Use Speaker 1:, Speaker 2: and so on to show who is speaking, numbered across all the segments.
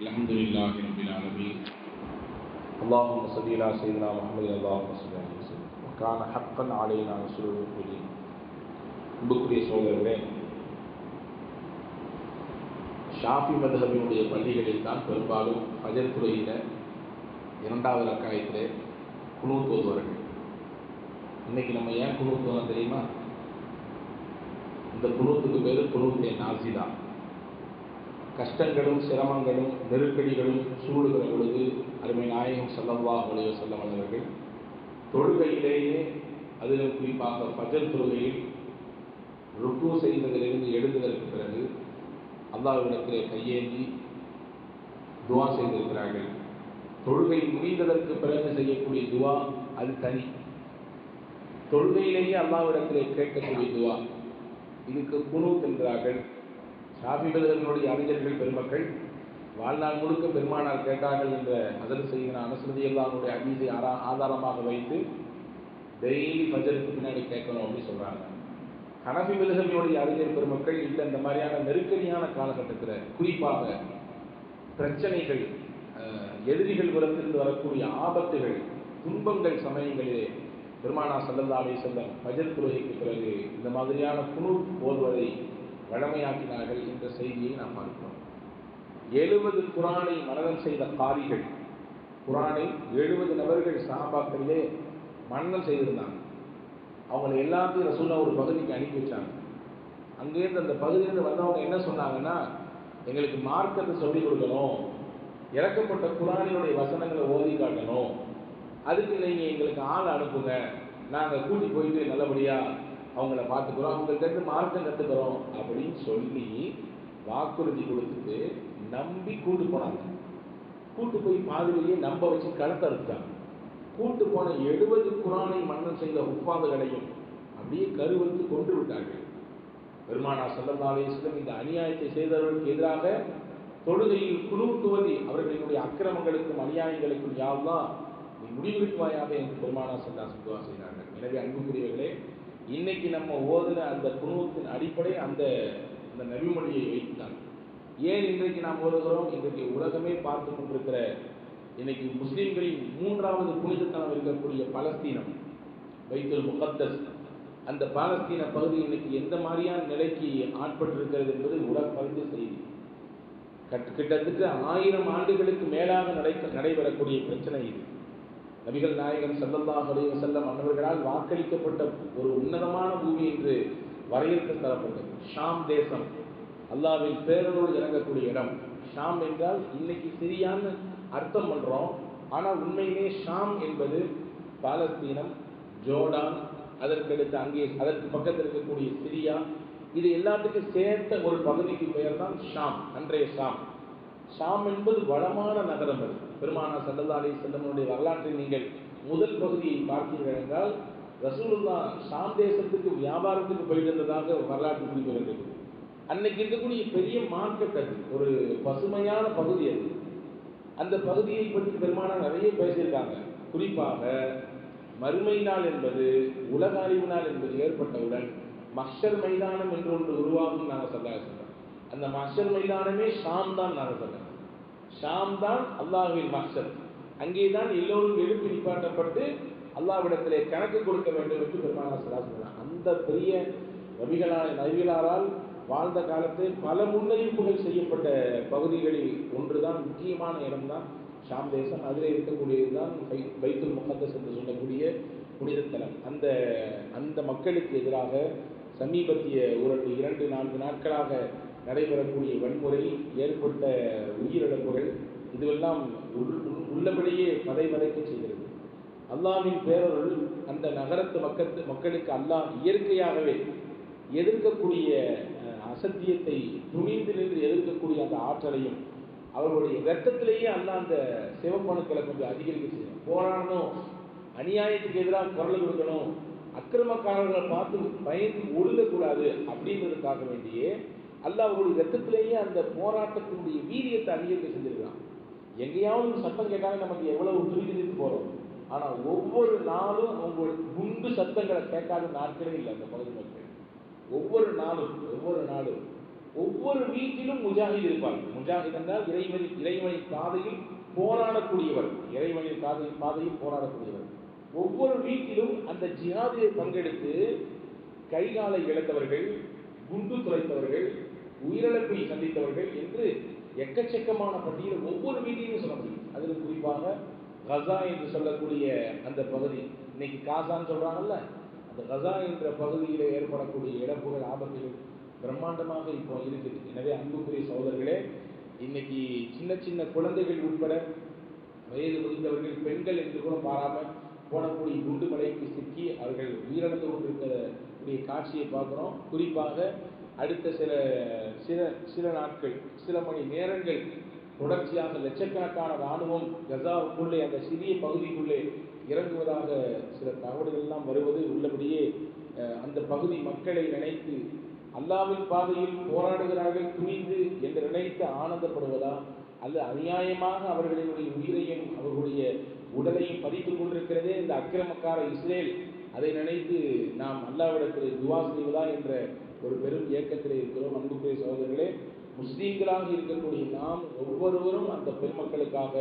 Speaker 1: الحمد لله رب العالمين اللهم صل على سيدنا محمد اللهم صل عليه وسلم وكان حقا علينا نصر المؤمنين அன்புக்குரிய சோதரர்களே ஷாஃபி மதுஹபினுடைய பள்ளிகளில் தான் பெரும்பாலும் ஃபஜர் துறையில இரண்டாவது ரக்காயத்திலே குழு தோதுவார்கள் இன்னைக்கு நம்ம ஏன் குழு தோணும் தெரியுமா இந்த குழுத்துக்கு பேர் குழுத்தே நாசிதா கஷ்டங்களும் சிரமங்களும் நெருக்கடிகளும் சூடுகிற பொழுது அருமை நாயகம் செல்லவா வலிய செல்லவனவர்கள் தொழுகையிலேயே அதிலும் குறிப்பாக ஃபஜர் தொழுகையில் ருக்கு செய்ததிலிருந்து எழுந்ததற்கு பிறகு அல்லாஹ்விடத்திலே கையேந்தி துவா செய்திருக்கிறார்கள். தொழுகை முடிந்ததற்கு பிறகு செய்யக்கூடிய துவா அது தனி. தொழுகையிலேயே அல்லாவிடத்தில் கேட்கக்கூடிய துவா. இதுக்கு குனூத் என்கிறார்கள் ஷாஃபிகளுடைய அறிஞர்கள் பெருமக்கள் வாழ்நாள் முழுக்க பெருமானார் கேட்டார்கள் என்ற அதர் செய்கிற அனுசரதி எல்லாருடைய அநீதி ஆதாரமாக வைத்து டெய்லி ஃபஜருக்கு பின்னாடி கேட்கணும் அப்படின்னு சொல்கிறாங்க கனபி மில்களுடைய அறிஞர் பெருமக்கள் இல்லை இந்த மாதிரியான நெருக்கடியான காலகட்டத்தில் குறிப்பாக பிரச்சனைகள் எதிரிகள் புறத்திலிருந்து வரக்கூடிய ஆபத்துகள் துன்பங்கள் சமயங்களிலே பெருமானா செல்லந்தாலே அலி செல்லம் ஃபஜர் தொழுகைக்கு பிறகு இந்த மாதிரியான குழு போதுவதை வழமையாக்கினார்கள் என்ற செய்தியை நாம் பார்க்கிறோம். எழுபது குரானை மரணம் செய்த காரிகள் குரானை எழுபது நபர்கள் சஹாபாக்களிலே மரணம் செய்திருந்தாங்க. அவங்களை எல்லாத்தையும் ரசூலா ஒரு பகுதிக்கு அனுப்பி வச்சாங்க. அங்கேருந்து அந்த பகுதியிலிருந்து வந்தவங்க என்ன சொன்னாங்கன்னா எங்களுக்கு மார்க்கத்தை சொல்லிக் கொடுக்கணும். இறக்கப்பட்ட குரானினுடைய வசனங்களை ஓதி காட்டணும். அதுக்கு நீங்கள் எங்களுக்கு ஆள் அனுப்புங்க. நாங்கள் கூட்டி போயிட்டு நல்லபடியாக அவங்கள பார்த்துக்குறோம் அவங்கள்ட்ட மார்க்கம் கற்றுக்கிறோம் அப்படின்னு சொல்லி வாக்குறுதி கொடுத்துட்டு நம்பி கூட்டு போனாங்க. கூட்டு போய் பாதிலேயே நம்ப வச்சு கலத்த அறுத்தாங்க கூட்டு போன எழுபது குரானை மன்னன் செய்த உப்பாதுகளையும் அப்படியே கருவத்து கொண்டு விட்டார்கள். பெருமானா சல்லல்லாலேஸ்வரம் இந்த அநியாயத்தை செய்தவர்களுக்கு எதிராக தொழுகையில் குழுத்துவதி அவர்களுடைய அக்கிரமங்களுக்கும் அநியாயங்களுக்கும் யாவ்தான் நீ முடிவெடுப்பாயாக என்று பெருமானா சந்தா சுத்துவா செய்தார்கள். எனவே அன்புக்குரியவர்களே இன்னைக்கு நம்ம ஓதுன அந்த குணத்தின் அடிப்படை அந்த அந்த நபிமொழியை வைத்துதான். ஏன் இன்றைக்கு நாம் ஓதுகிறோம்? இன்றைக்கு உலகமே பார்த்து கொண்டிருக்கிற இன்னைக்கு முஸ்லீம்களின் மூன்றாவது புனிதத்தனம் இருக்கக்கூடிய பலஸ்தீனம் வைத்துல் முகத்தஸ். அந்த பாலஸ்தீன பகுதி இன்னைக்கு எந்த மாதிரியான நிலைக்கு ஆட்பட்டிருக்கிறது என்பது உலக பகுதி செய்தி. கட்- கிட்டத்தட்ட ஆயிரம் ஆண்டுகளுக்கு மேலாக நடை நடைபெறக்கூடிய பிரச்சனை இது. நபிகள் நாயகன் ஸல்லல்லாஹு அலைஹி செல்லம் அன்னவர்களால் வாக்களிக்கப்பட்ட ஒரு உன்னதமான பூமி என்று வரையறுக்க தரப்பட்டது ஷாம் தேசம் அல்லாஹ்வின் பேரரோடு இறங்கக்கூடிய இடம். ஷாம் என்றால் இன்னைக்கு சிரியான்னு அர்த்தம் பண்ணுறோம் ஆனால் உண்மையிலே ஷாம் என்பது பாலஸ்தீனம் ஜோர்டான் அதற்கடுத்து அங்கே அதற்கு பக்கத்தில் இருக்கக்கூடிய சிரியா. இது எல்லாத்துக்கும் சேர்த்த ஒரு பகுதிக்கு பெயர் தான் ஷாம் அன்றைய ஷாம். ஷாம் என்பது வளமான நகரம் அது. பெருமானா சல்லல்லா அலி செல்லமனுடைய வரலாற்றை நீங்கள் முதல் பகுதியை பார்த்தீர்கள் என்றால் ரசூலுல்லா ஷாம் தேசத்துக்கு வியாபாரத்துக்கு போயிருந்ததாக வரலாற்று குறிப்பு இருக்குது அன்னைக்கு இருக்கக்கூடிய பெரிய மார்க்கெட் அது. ஒரு பசுமையான பகுதி அது. அந்த பகுதியை பற்றி பெருமானார் நிறைய பேசியிருக்காங்க. குறிப்பாக மறுமை நாள் என்பது உலக அறிவு நாள் என்பது ஏற்பட்டவுடன் மஷர் மைதானம் என்று ஒன்று உருவாகும் நாங்கள் சொல்ல அந்த மஷர் மைதானமே ஷாம் தான் நாங்கள் சொல்றோம் ஷாம் தான் அல்லாஹுவின் மக்சத் அங்கே தான் எல்லோரும் எழுப்பி நிப்பாட்டப்பட்டு அல்லாவிடத்திலே கணக்கு கொடுக்க வேண்டும் என்று பெருமானா சல்லா அந்த பெரிய நபிகளால் நபிகளாரால் வாழ்ந்த காலத்தில் பல முன்னறிவிப்புகள் செய்யப்பட்ட பகுதிகளில் ஒன்றுதான் முக்கியமான இடம்தான் ஷாம் தேசம். அதில் இருக்கக்கூடியது தான் பைத்துல் முகத்தஸ் என்று சொல்லக்கூடிய புனிதத்தலம். அந்த அந்த மக்களுக்கு எதிராக சமீபத்திய ஒரு இரண்டு நான்கு நாட்களாக நடைபெறக்கூடிய வன்முறை ஏற்பட்ட உயிரிழப்புகள் இதுவெல்லாம் உள்- உள்ளபடியே பதை செய்கிறது. அல்லாவின் பேரருள் அந்த நகரத்து மக்கத்து மக்களுக்கு அல்லாஹ் இயற்கையாகவே எதிர்க்கக்கூடிய அசத்தியத்தை துணிந்து நின்று எதிர்க்கக்கூடிய அந்த ஆற்றலையும் அவர்களுடைய ரத்தத்திலேயே அல்லா அந்த சிவப்பணுக்களை கொஞ்சம் அதிகரிக்க செய்யணும் போராடணும். அநியாயத்துக்கு எதிராக குரல் கொடுக்கணும். அக்கிரமக்காரர்களை பார்த்து பயந்து ஒழுகக்கூடாது அப்படின்றதுக்காக வேண்டியே அல்ல அவர்களுடைய ரத்தத்திலேயே அந்த போராட்டத்தினுடைய வீரியத்தை அதிகரிக்க செஞ்சிருக்கிறான். எங்கேயாவது சத்தம் கேட்டாலும் நமக்கு எவ்வளவு துரிதித்து போகிறோம் ஆனால் ஒவ்வொரு நாளும் அவங்களுக்கு குண்டு சத்தங்களை கேட்காத நாட்களே இல்லை அந்த பகுதி மக்கள். ஒவ்வொரு நாளும் ஒவ்வொரு நாளும் ஒவ்வொரு வீட்டிலும் முஜாஹித் இருப்பார்கள். முஜாஹித் என்றால் இறைவனி இறைவனை பாதையில் போராடக்கூடியவர். இறைவனின் பாதையில் பாதையில் போராடக்கூடியவர். ஒவ்வொரு வீட்டிலும் அந்த ஜிஹாதியை பங்கெடுத்து கைகாலை இழந்தவர்கள் குண்டு துளைத்தவர்கள் உயிரிழப்பை சந்தித்தவர்கள் என்று எக்கச்சக்கமான பட்டியல் ஒவ்வொரு வீட்டிலும் சொல்ல முடியும். அதில் குறிப்பாக கசா என்று சொல்லக்கூடிய அந்த பகுதி இன்னைக்கு காசான்னு சொல்றாங்கல்ல அந்த கசா என்ற பகுதியில் ஏற்படக்கூடிய இழப்புகள் ஆபத்துகள் பிரம்மாண்டமாக இப்போ இருக்குது. எனவே அன்புக்குரிய சகோதரர்களே இன்னைக்கு சின்ன சின்ன குழந்தைகள் உட்பட வயது முதிர்ந்தவர்கள் பெண்கள் என்று கூட பாராமல் போனக்கூடிய குண்டு மலைக்கு சிக்கி அவர்கள் உயிரிழந்து கொண்டிருக்கிற கொண்டிருக்கக்கூடிய காட்சியை பார்க்குறோம். குறிப்பாக அடுத்த சில சில சில நாட்கள் சில மணி நேரங்கள் தொடர்ச்சியாக லட்சக்கணக்கான இராணுவம் கசாவுக்குள்ளே அந்த சிறிய பகுதிக்குள்ளே இறங்குவதாக சில தகவல்கள் எல்லாம் வருவது உள்ளபடியே அந்த பகுதி மக்களை நினைத்து அல்லாவின் பாதையில் போராடுகிறார்கள் துணிந்து என்று நினைத்து ஆனந்தப்படுவதா? அல்லது அநியாயமாக அவர்களுடைய உயிரையும் அவர்களுடைய உடலையும் பதித்துக் கொண்டிருக்கிறதே இந்த அக்கிரமக்கார இஸ்ரேல் அதை நினைத்து நாம் அல்லாவிடத்தில் துவா செய்வதா என்ற ஒரு பெரும் இயக்கத்தில் இருக்கிறோம். அன்புக்குரிய சகோதரர்களே முஸ்லீம்களாக இருக்கக்கூடிய நாம் ஒவ்வொருவரும் அந்த பெருமக்களுக்காக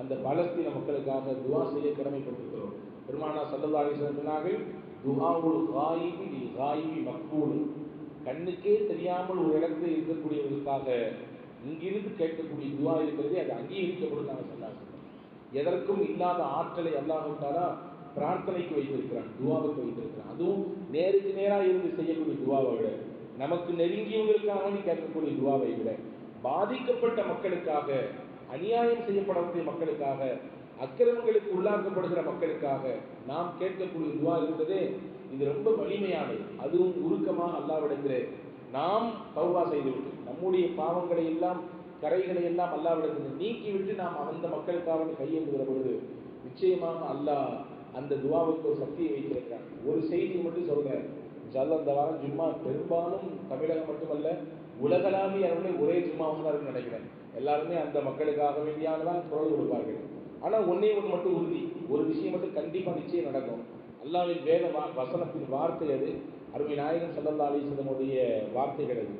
Speaker 1: அந்த பலஸ்தீன மக்களுக்காக துவா செய்ய கடமைப்பட்டிருக்கிறோம். பெருமானா சல்லல்லா சொன்னார்கள் துஹாவுல் காயிபி நீ காயிபி மக்பூல். கண்ணுக்கே தெரியாமல் ஒரு இடத்துல இருக்கக்கூடியவர்களுக்காக இங்கிருந்து கேட்கக்கூடிய துவா இருக்கிறதே அது அங்கீகரிக்கப்படும் நாங்கள் சொன்னாங்க எதற்கும் இல்லாத ஆற்றலை அல்லாஹாலா பிரார்த்தனைக்கு வைத்திருக்கிறான் துவாவுக்கு வைத்திருக்கிறான் அதுவும் நேருக்கு நேராக இருந்து செய்யக்கூடிய துவாவை விட நமக்கு நெருங்கியவங்களுக்காக வேண்டி கேட்கக்கூடிய துவாவை விட பாதிக்கப்பட்ட மக்களுக்காக அநியாயம் செய்யப்படக்கூடிய மக்களுக்காக அக்கிரமங்களுக்கு உள்ளாக்கப்படுகிற மக்களுக்காக நாம் கேட்கக்கூடிய துவா இருந்ததே இது ரொம்ப வலிமையானது. அதுவும் உருக்கமாக அல்லாவிடத்திலே நாம் தௌபா செய்துவிட்டு நம்முடைய பாவங்களை எல்லாம் கரைகளை எல்லாம் அல்லாவிடத்தில் நீக்கிவிட்டு நாம் அந்த மக்களுக்காக கையெழுந்துகிற பொழுது நிச்சயமாக அல்லாஹ் அந்த துவாவுக்கு ஒரு சக்தியை வைத்திருக்கிறார். ஒரு செய்தி மட்டும் சொல்றேன் ஜல்ல அந்த வாரம் ஜும்மா பெரும்பாலும் தமிழகம் மட்டுமல்ல உலகளாவிய அளவில் ஒரே ஜும்மாவும் தான் நினைக்கிறேன். எல்லாருமே அந்த மக்களுக்காக வேண்டியானதான் குரல் கொடுப்பார்கள். ஆனால் ஒன்றே ஒன்று மட்டும் உறுதி. ஒரு விஷயம் மட்டும் கண்டிப்பாக நிச்சயம் நடக்கும். அல்லாவின் வேத வா வசனத்தின் வார்த்தை அது. அருமை நாயகன் சல்லல்லா அலிஸ்லமுடைய வார்த்தைகள் அது.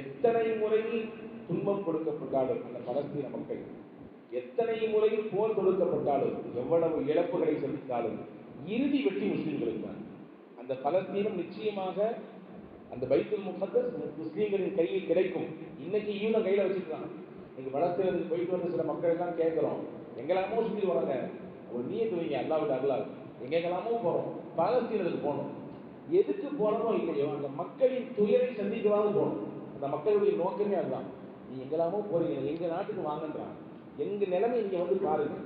Speaker 1: எத்தனை முறை துன்பம் கொடுக்கப்பட்டாலும் அந்த பலஸ்தீன மக்கள் எத்தனை முறை போர் தொடுக்கப்பட்டாலும் எவ்வளவு இழப்புகளை சந்தித்தாலும் இறுதி வெற்றி முஸ்லீம்களுக்கு தான். அந்த பலஸ்தீனம் நிச்சயமாக அந்த பைத்துல் முகத்தஸ் முஸ்லீம்களின் கையில் கிடைக்கும். இன்னைக்கு இவனும் கையில வச்சுக்கலாம் இன்னைக்கு பலஸ்தீனத்துக்கு போயிட்டு வந்த சில மக்கள் எல்லாம் கேட்கிறோம் எங்கெல்லாமோ சுற்றி வராங்க. ஒரு நீயத்து வைங்க அல்லாவிட அல்லாஹ் எங்கெங்கெல்லாமோ போறோம். பலஸ்தீனத்துக்கு போகணும். எதுக்கு போறோமோ இல்லையோ அந்த மக்களின் துயரை சந்திக்கவாது போகணும். அந்த மக்களுடைய நோக்கமே அதுதான். நீ எங்கெல்லாமோ போறீங்க எங்க நாட்டுக்கு வாங்கன்றாங்க. எங்க நிலைமை இங்க வந்து பாருங்க.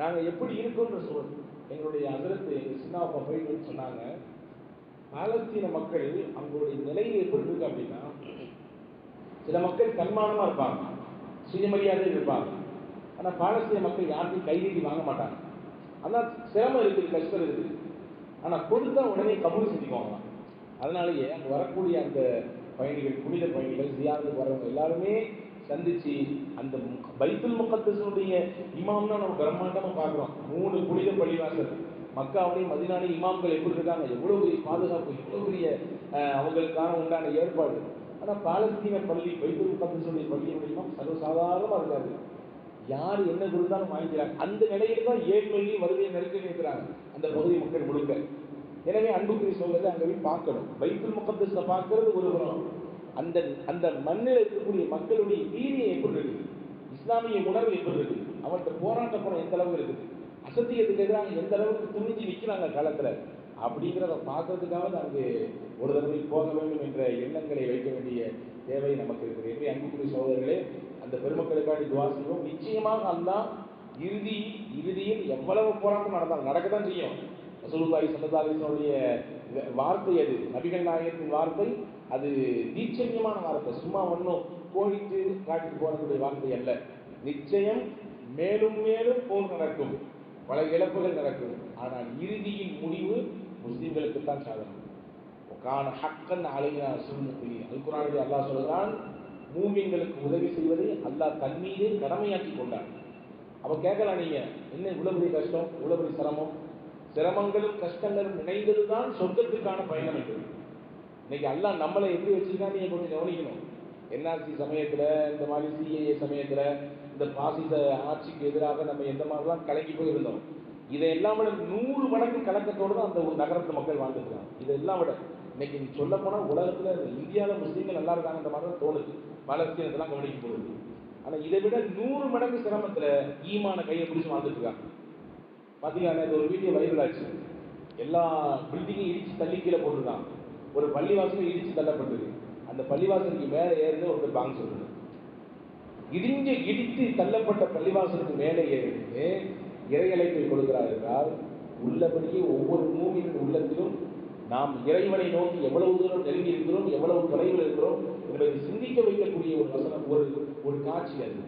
Speaker 1: நாங்க எப்படி இருக்கோன்ற சொல் எங்களுடைய அதிரத்து எங்க சின்ன போயிட்டு சொன்னாங்க. பாலஸ்தீன மக்கள் அவங்களுடைய நிலையில் எப்படி இருக்கு அப்படின்னா சில மக்கள் தன்மானமா இருப்பாங்க. சுயமரியாதை இருப்பாங்க. ஆனா பாலஸ்தீன மக்கள் யாருக்கும் கை வாங்க மாட்டாங்க. ஆனா சிரமம் இருக்குது கஷ்டம் இருக்குது ஆனா கொடுத்தா உடனே கபூல் செஞ்சுக்குவாங்க. அதனாலேயே அங்கே வரக்கூடிய அந்த பயணிகள் புனித பயணிகள் ஜியாரத்துக்கு வரவங்க எல்லாருமே சந்திச்சு அந்த பைத்துல் முகத்தஸுடைய இமாம்னா நம்ம பிரம்மாண்டமா பார்க்குறோம். மூணு புனித பள்ளிவாசல். மக்காவுடைய மதினாலையும் இமாம்கள் எப்படி இருக்காங்க? எவ்வளவு பெரிய பாதுகாப்பு எவ்வளவு பெரிய அவங்களுக்கான உண்டான ஏற்பாடு. ஆனா பாலஸ்தீன பள்ளி பைத்துல் முகத்தஸுடைய பள்ளியுடைய இமாம் சர்வசாதாரணமா இருக்காது யார் என்ன கொடுத்தாலும் வாங்கிக்கிறாங்க. அந்த நிலையில தான் ஏழ்மையும் வருகையை நெருக்கடி இருக்கிறாங்க அந்த பகுதி மக்கள் முழுக்க. எனவே அன்புக்குரிய சொல்றது அங்கே போய் பார்க்கணும். பைத்துல் முகத்தஸ்ல பார்க்கறது ஒரு புறம் அந்த அந்த மண்ணில் இருக்கக்கூடிய மக்களுடைய வீரியம் எப்படி இருக்குது இஸ்லாமிய உணர்வு எப்படி இருக்குது அவர்கிட்ட போராட்ட குணம் எந்த அளவுக்கு இருக்குது? அசத்தியத்துக்கு எதிராக எந்த அளவுக்கு துணிஞ்சு நிற்கிறாங்க காலத்தில்? அப்படிங்கிறத பார்க்கறதுக்காக அங்கு ஒரு தடவை போக வேண்டும் என்ற எண்ணங்களை வைக்க வேண்டிய தேவை நமக்கு இருக்குது. எனவே அன்புக்குரிய சோதரர்களே அந்த பெருமக்களுக்காண்டி துவா செய்வோம். நிச்சயமாக அல்லாஹ் இறுதி இறுதியில் எவ்வளவு போராட்டம் நடந்தாலும் நடக்கத்தான் செய்யும். ரசூலுல்லாஹி ஸல்லல்லாஹு அலைஹி வார்த்தை அது. நபிகள் நாயகத்தின் வார்த்தை அது தீட்சண்யமான வார்த்தை சும்மா ஒன்றும் கோடிட்டு காட்டிட்டு போகக்கூடிய வார்த்தை அல்ல. நிச்சயம் மேலும் மேலும் போர் நடக்கும். பல இழப்புகள் நடக்கும். ஆனால் இறுதியின் முடிவு முஸ்லீம்களுக்கு தான் சாதனம். கான ஹக்கன் அலைனா சுன்னத்தி அல்குரானிலே அல்லாஹ் சொல்கிறான் மூமியங்களுக்கு உதவி செய்வதை அல்லாஹ் தன்மீது கடமையாக்கி கொண்டான். அப்ப கேட்கலாம் நீங்கள் என்ன இவ்வளோ பெரிய கஷ்டம் இவ்வளோ பெரிய சிரமம்? சிரமங்களும் கஷ்டங்களும் இணைந்ததுதான் சொர்க்கத்துக்கான பயணம் என்று இன்னைக்கு எல்லாம் நம்மளை எப்படி வச்சுருக்கா நீங்க கொஞ்சம் கவனிக்கணும். என்ஆர்சி சமயத்தில் இந்த மாதிரி சிஏஏ சமயத்தில் இந்த பாசிச ஆட்சிக்கு எதிராக நம்ம எந்த மாதிரிலாம் கலங்கி போயிருந்தோம். இதையெல்லாம் விட நூறு மடங்கு கலக்கத்தோடு தான் அந்த ஒரு நகரத்து மக்கள் வாழ்ந்துருக்காங்க இதை எல்லாம் விட இன்னைக்கு நீ சொல்ல போனால் உலகத்தில் இந்தியாவில் முஸ்லீம்கள் நல்லா இருக்காங்கன்ற மாதிரி தான் தோணுது. பாலஸ்தீனத்தெல்லாம் கவனிக்கும் பொழுது ஆனால் இதை விட நூறு மடங்கு சிரமத்தில் ஈமான கையை பிடிச்சி வாழ்ந்துட்டு இருக்காங்க பார்த்தீங்கன்னா இது ஒரு வீடியோ வைரல் ஆச்சு. எல்லா பில்டிங்கையும் இடிச்சு தள்ளி கீழே போட்டுருக்காங்க. ஒரு பள்ளிவாசல் இடிச்சு தள்ளப்பட்டது. அந்த பள்ளிவாசலுக்கு மேலே ஏறுது ஒரு பாங்க சொல்லுது இடிஞ்சு இடித்து தள்ளப்பட்ட பள்ளிவாசலுக்கு மேலே ஏறிட்டு இறையலைப்பை கொடுக்கிறார் என்றால் உள்ளபடியே ஒவ்வொரு மூமியின் உள்ளத்திலும் நாம் இறைவனை நோக்கி எவ்வளவு தூரம் நெருங்கி இருக்கிறோம் எவ்வளவு தொலைவில் இருக்கிறோம் என்பதை சிந்திக்க வைக்கக்கூடிய ஒரு வசனம் ஒரு ஒரு காட்சி அது.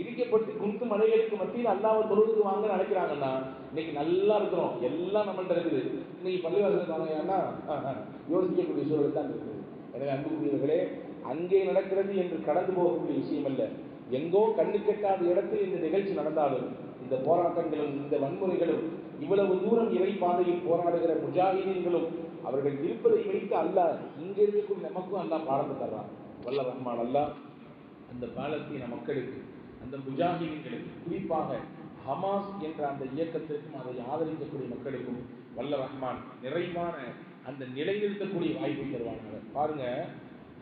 Speaker 1: இடிக்கப்பட்டு குண்டு மலைகளுக்கு மத்தியில் அல்லாவை தொழுவுக்கு வாங்க நினைக்கிறாங்கன்னா இன்னைக்கு நல்லா இருக்கிறோம். எல்லாம் நம்மள்ட்ட இருக்குது. இன்னைக்கு பள்ளிவாசல் தானேன்னா யோசிக்கக்கூடிய சூழல் தான் இருக்குது. எனவே அன்புக்குரியவர்களே அங்கே நடக்கிறது என்று கடந்து போகக்கூடிய விஷயம் அல்ல. எங்கோ கண்ணு கெட்டாத இடத்தில் இந்த நிகழ்ச்சி நடந்தாலும் இந்த போராட்டங்களும் இந்த வன்முறைகளும் இவ்வளவு தூரம் இறை பாதையில் போராடுகிற முஜாஹிதீன்களும் அவர்கள் இருப்பதை வைத்து அல்லாஹ் இங்கே இருக்கக்கூடிய நமக்கும் அல்ல பாடத்தை தர்றான். வல்ல ரஹ்மான் அல்லாஹ் அந்த பாலஸ்தீன மக்களுக்கு அந்த முஜாஹிதீன்களுக்கு குறிப்பாக ஹமாஸ் என்ற அந்த இயக்கத்திற்கும் அதை ஆதரிக்கக்கூடிய மக்களுக்கும் வல்ல ரஹ்மான் நிறைவான அந்த நிலைநிறுத்தக்கூடிய வாய்ப்பை தருவாங்க பாருங்க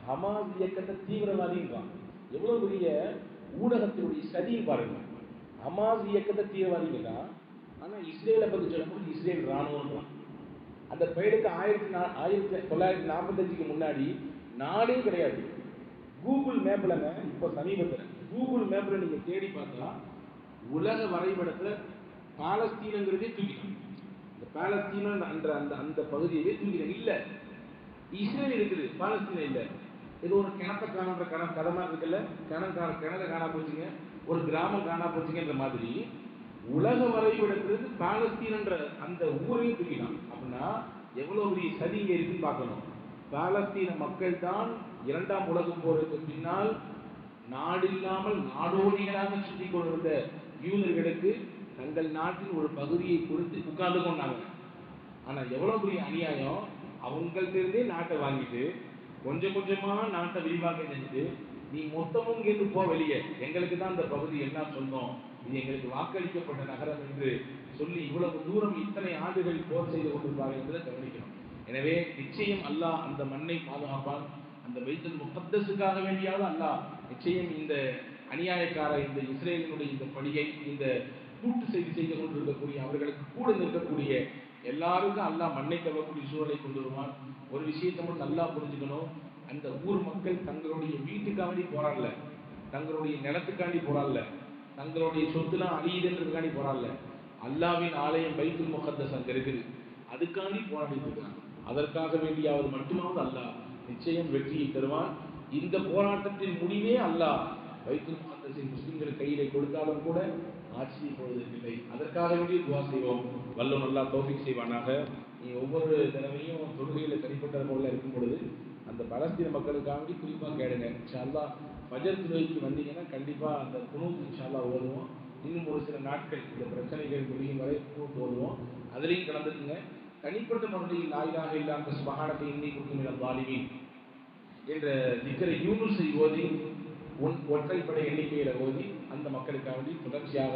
Speaker 1: ஹமாஸ் இயக்கத்தை தீவிரவாதின்றான் எவ்வளவு பெரிய ஊடகத்தினுடைய சதியும் பாருங்க. ஹமாஸ் இயக்கத்தை தீவிரவாதிங்கன்னா ஆனால் இஸ்ரேலை பற்றி சொல்லும்போது இஸ்ரேல் ராணுவம் அந்த பெயருக்கு ஆயிரத்தி நா ஆயிரத்தி தொள்ளாயிரத்தி நாற்பத்தஞ்சுக்கு முன்னாடி நாடே கிடையாது. கூகுள் மேப்பில் இப்போ சமீபத்தில் கூகுள் மேப்ல நீங்க தேடி பார்த்தா உலக வரைபடத்துல பாலஸ்தீனங்கிறதே தூக்கிட்டாங்க. இந்த பாலஸ்தீனம் அந்த அந்த அந்த பகுதியவே தூக்கிட்டாங்க. இல்ல. இஸ்ரேல் இருக்குது பாலஸ்தீனம் இல்ல. இது ஒரு கிணத்தை காணுன்ற கண கதை இருக்குல்ல? கிணம் காண கிணத்தை காணா போச்சுங்க. ஒரு கிராமம் காணா போச்சுங்கன்ற மாதிரி உலக வரைபடத்திலிருந்து பாலஸ்தீனன்ற அந்த ஊரையும் தூக்கினான் அப்படின்னா எவ்வளவு பெரிய சதி இங்க இருக்குன்னு பார்க்கணும். பாலஸ்தீன மக்கள் தான் இரண்டாம் உலகம் போருக்கு பின்னால் நாடில்லாமல் நாடோடிகளாக சுற்றி கொண்டிருந்த யூதர்களுக்கு தங்கள் நாட்டின் ஒரு பகுதியை கொடுத்து உட்கார்ந்து கொண்டாங்க. ஆனா எவ்வளோ பெரிய அநியாயம்? அவங்கள்ட்ட இருந்தே நாட்டை வாங்கிட்டு கொஞ்சம் கொஞ்சமாக நாட்டை விரிவாக செஞ்சுட்டு நீ மொத்தமும் கேட்டு போ வெளியே. எங்களுக்கு தான் அந்த பகுதி என்ன சொன்னோம் இது எங்களுக்கு வாக்களிக்கப்பட்ட நகரம் என்று சொல்லி இவ்வளவு தூரம் இத்தனை ஆண்டுகள் போர் செய்து கொண்டிருப்பார்கள் என்பதை கவனிக்கணும். எனவே நிச்சயம் அல்லாஹ் அந்த மண்ணை பாதுகாப்பான். அந்த பைத்தல் முகத்தஸுக்காக வேண்டியாவது அல்லாஹ் நிச்சயம் இந்த அநியாயக்கார இந்த இஸ்ரேலினுடைய இந்த பணியை இந்த கூட்டு செய்தி செய்து கொண்டிருக்கக்கூடிய அவர்களுக்கு கூட நிற்கக்கூடிய எல்லாருக்கும் அல்லாஹ் மண்ணை தவக்கூடிய சூழலை கொண்டு வருவான். ஒரு விஷயத்தை மட்டும் நல்லா புரிஞ்சுக்கணும். அந்த ஊர் மக்கள் தங்களுடைய வீட்டுக்காண்டி போராடல தங்களுடைய நிலத்துக்காண்டி போராடல தங்களுடைய சொத்துலாம் அழியுதுன்றதுக்காண்டி போராடல அல்லாவின் ஆலயம் பைத்துல் முகத்தஸ் அங்க இருக்குது. அதுக்காண்டி போராடிட்டு இருக்காங்க. அதற்காக வேண்டியாவது மட்டுமாவது அல்லாஹ் நிச்சயம் வெற்றியை தருவான். இந்த போராட்டத்தின் முடிவே அல்லாஹ். வைத்து முகத்தஸின் முஸ்லிம்கள் கையிலே கொடுத்தாலும் கூட ஆட்சியை போவதற்கில்லை அதற்காக வேண்டிய துவா செய்வோம். வல்லம் நல்லா தோஃபிக் செய்வானாக. நீ ஒவ்வொரு தடவையும் தொழுகையில் தனிப்பட்ட போல இருக்கும் பொழுது அந்த பலஸ்தீன மக்களுக்காண்டி குறிப்பாக கேளுங்க. இன்ஷால்லா பஜர் துறைக்கு வந்தீங்கன்னா கண்டிப்பாக அந்த குணூத் இன்ஷால்லா ஓதுவோம். இன்னும் ஒரு சில நாட்கள் இந்த பிரச்சனைகள் முடியும் வரை குணூத் ஓதுவோம். அதுலேயும் கலந்துக்குங்க. தனிப்பட்ட முறையில் லாயிலாக இல்லாத சுபகானத்தை இன்னி கொடுக்கும் வாலிமீன் என்ற திக்கரை யூனுஸை ஓதி ஒன் ஒற்றைப்படை எண்ணிக்கையில ஓதி அந்த மக்களுக்காக வேண்டி தொடர்ச்சியாக